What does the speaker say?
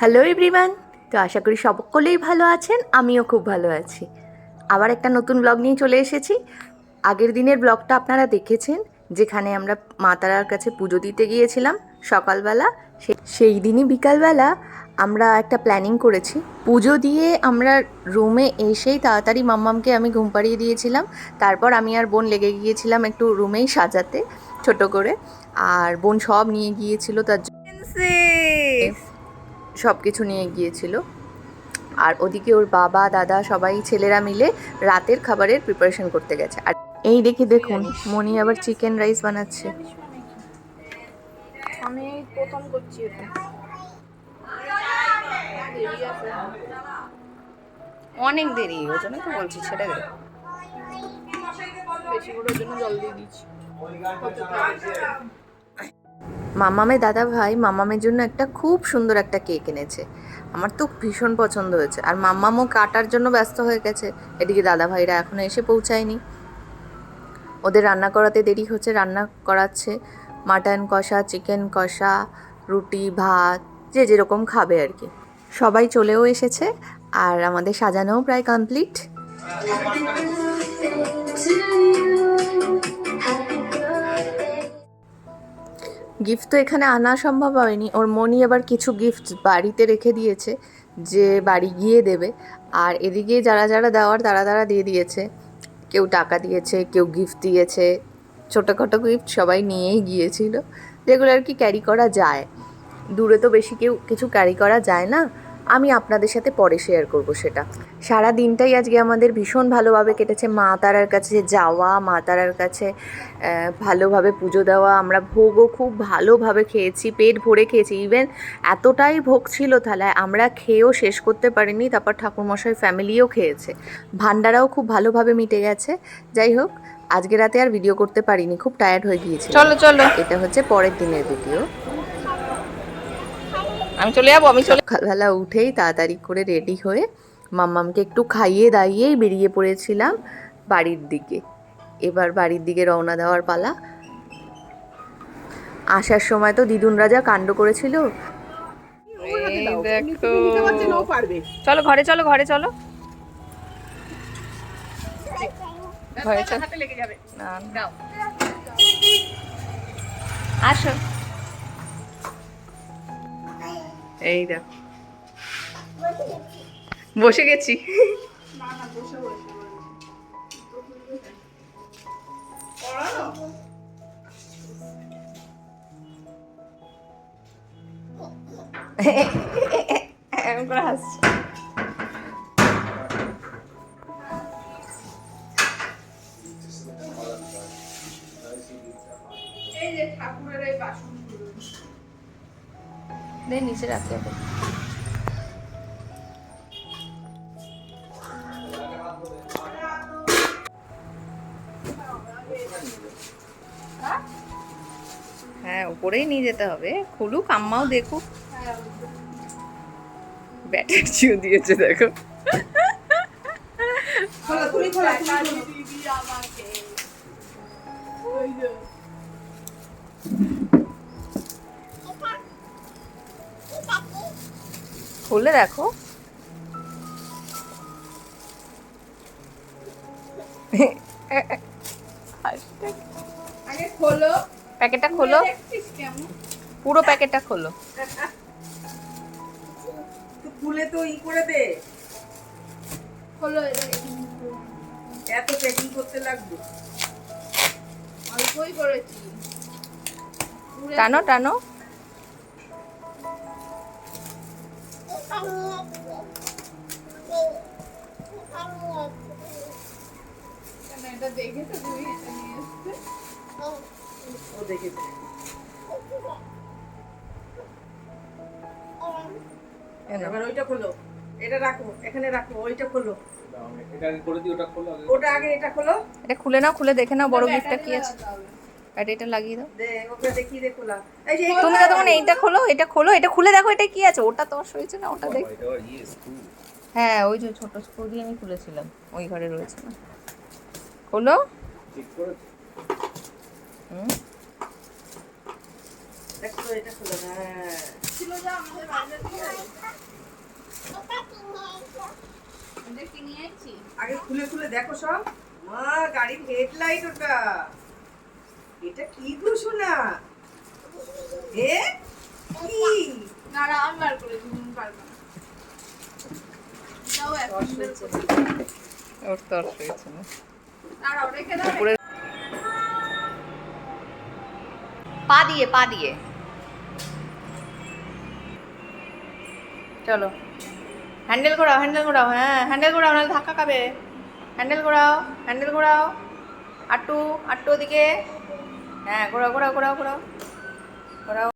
Hello everyone তো আশা করি সকলেই ভালো আছেন, আমিও খুব ভালো আছি। আবার একটা নতুন ব্লগ নিয়ে চলে এসেছি। আগের দিনের ব্লগটা আপনারা দেখেছেন, যেখানে আমরা মা তারার কাছে পুজো দিতে গিয়েছিলাম সকালবেলা। সেই দিনই বিকালবেলা আমরা একটা প্ল্যানিং করেছি। পুজো দিয়ে আমরা রুমে এসেই তাড়াতাড়ি মাম্মামকে আমি ঘুম পাড়িয়ে দিয়েছিলাম। তারপর আমি আর বোন লেগে গিয়েছিলাম একটু রুমেই সাজাতে, ছোট করে। আর বোন সব নিয়ে গিয়েছিল তার জন্য। সব কিছু নিয়ে গিয়েছিল। আর ওদিকে ওর বাবা দাদা সবাই ছেলেরা মিলে রাতের খাবারের প্রিপারেশন করতে গেছে। আর এই দেখি দেখুন মনি আবার চিকেন রাইস বানাচ্ছে। আমি প্রথম করছি এটা। অনেক দেরি ওই জন্য তো বলছি ছেড়ে দে। বেশি করে জন্য জল দিয়ে দিচ্ছি। মামামের দাদা ভাই মামামের জন্য একটা খুব সুন্দর একটা কেক এনেছে। আমার তো ভীষণ পছন্দ হয়েছে। আর মাম্মামও কাটার জন্য ব্যস্ত হয়ে গেছে। এদিকে দাদা ভাইরা এখনও এসে পৌঁছায়নি। ওদের রান্না করাতে দেরি হচ্ছে, রান্না করাচ্ছে। মাটন কষা, চিকেন কষা, রুটি, ভাত, যে যেরকম খাবে আর কি। সবাই চলেও এসেছে আর আমাদের সাজানোও প্রায় কমপ্লিট। গিফট তো এখানে আনা সম্ভব হয়নি। ওর মনি আবার কিছু গিফট বাড়িতে রেখে দিয়েছে, যে বাড়ি গিয়ে দেবে। আর এদিকে যারা যারা দেওয়ার, তারা তারা দিয়ে দিয়েছে। কেউ টাকা দিয়েছে, কেউ গিফট দিয়েছে। ছোটোখাটো গিফট সবাই নিয়েই গিয়েছিল। যেগুলো আর কি ক্যারি করা যায়। দূরে তো বেশি কেউ কিছু ক্যারি করা যায় না। আমি আপনাদের সাথে পরে শেয়ার করব সেটা। সারা দিনটাই আজকে আমাদের ভীষণ ভালোভাবে কেটেছে। মা তারার কাছে যাওয়া মা তারার কাছে ভালোভাবে পুজো দেওয়া আমরা ভোগও খুব ভালোভাবে খেয়েছি পেট ভরে খেয়েছি। ইভেন এতটাই ভোগ ছিল থালায় আমরা খেয়েও শেষ করতে পারিনি। তারপর ঠাকুরমশাই ফ্যামিলিও খেয়েছে। ভান্ডারাও খুব ভালোভাবে মিটে গেছে। যাই হোক আজকে রাতে আর ভিডিও করতে পারিনি খুব টায়ার্ড হয়ে গিয়েছে চলো চলো। এটা হচ্ছে পরের দিনের ভিডিও আমি চলে যাব আমি চলে সকালবেলা উঠেই তাড়াতাড়ি করে রেডি হয়ে মাম্মামকে একটু খাইয়ে দাইয়েই বেরিয়ে পড়েছিলাম বাড়ির দিকে। এবার বাড়ির দিকে রওনা দেওয়ার পালা। আসার সময় তো দিদুন রাজা কাণ্ড করেছিল। চলো ঘরে চলো ঘরে চলো। ঘরে চলো। আসো। এই দেখ। বসে গেছি। এরকম করে হাসছে। দে নিচে রাখি এখন হ্যাঁ উপরেই নিয়ে যেতে হবে। খুলুক আম্মাও দেখুক। ব্যাটার চিও দিয়েছে দেখো। খুলে আগে খোলো প্যাকেটটা খোলো। পুরো প্যাকেটটা খোলো। খুলে তো ই করে দে। খোলো এত প্যাকিং করতে লাগবে। অল্পই করেছি। টানো টানো। ও দেখেছে এবার ওইটা খোলো। এটা রাখো এখানে রাখো ওইটা খোলো। ওটা আগে। এটা খোলো। এটা খুলে নাও খুলে দেখে নাও বড় গিফটটা কি আছে। আর লাগিয়ে দাও। তুমি তখন এইটা খোলো এটা খোলো এটা খুলে দেখো এটা কি আছে। ওটা তো হয়েছে না ওটা দেখ। হ্যাঁ ওই যে ছোট স্ক্রু দিয়ে আমি খুলেছিলাম। ওই ঘরে রয়েছে না। খোলো। হুম। হ্যাঁ। আগে খুলে খুলে দেখো সব। মা গাড়ির হেডলাইট ওটা। এটা কি গো শোনা এ? কি? ওর তর হয়েছে না। উপরে পা দিয়ে পা দিয়ে। চলো। হ্যান্ডেল ঘোরাও হ্যান্ডেল ঘোরাও হ্যাঁ হ্যান্ডেল ঘোরাও নাহলে ধাক্কা খাবে। হ্যান্ডেল ঘোরাও হ্যান্ডেল ঘোরাও। আটটু আটটু ওদিকে। হ্যাঁ ঘোরাও ঘোরাও ঘোরাও ঘোরাও। ঘোরাও।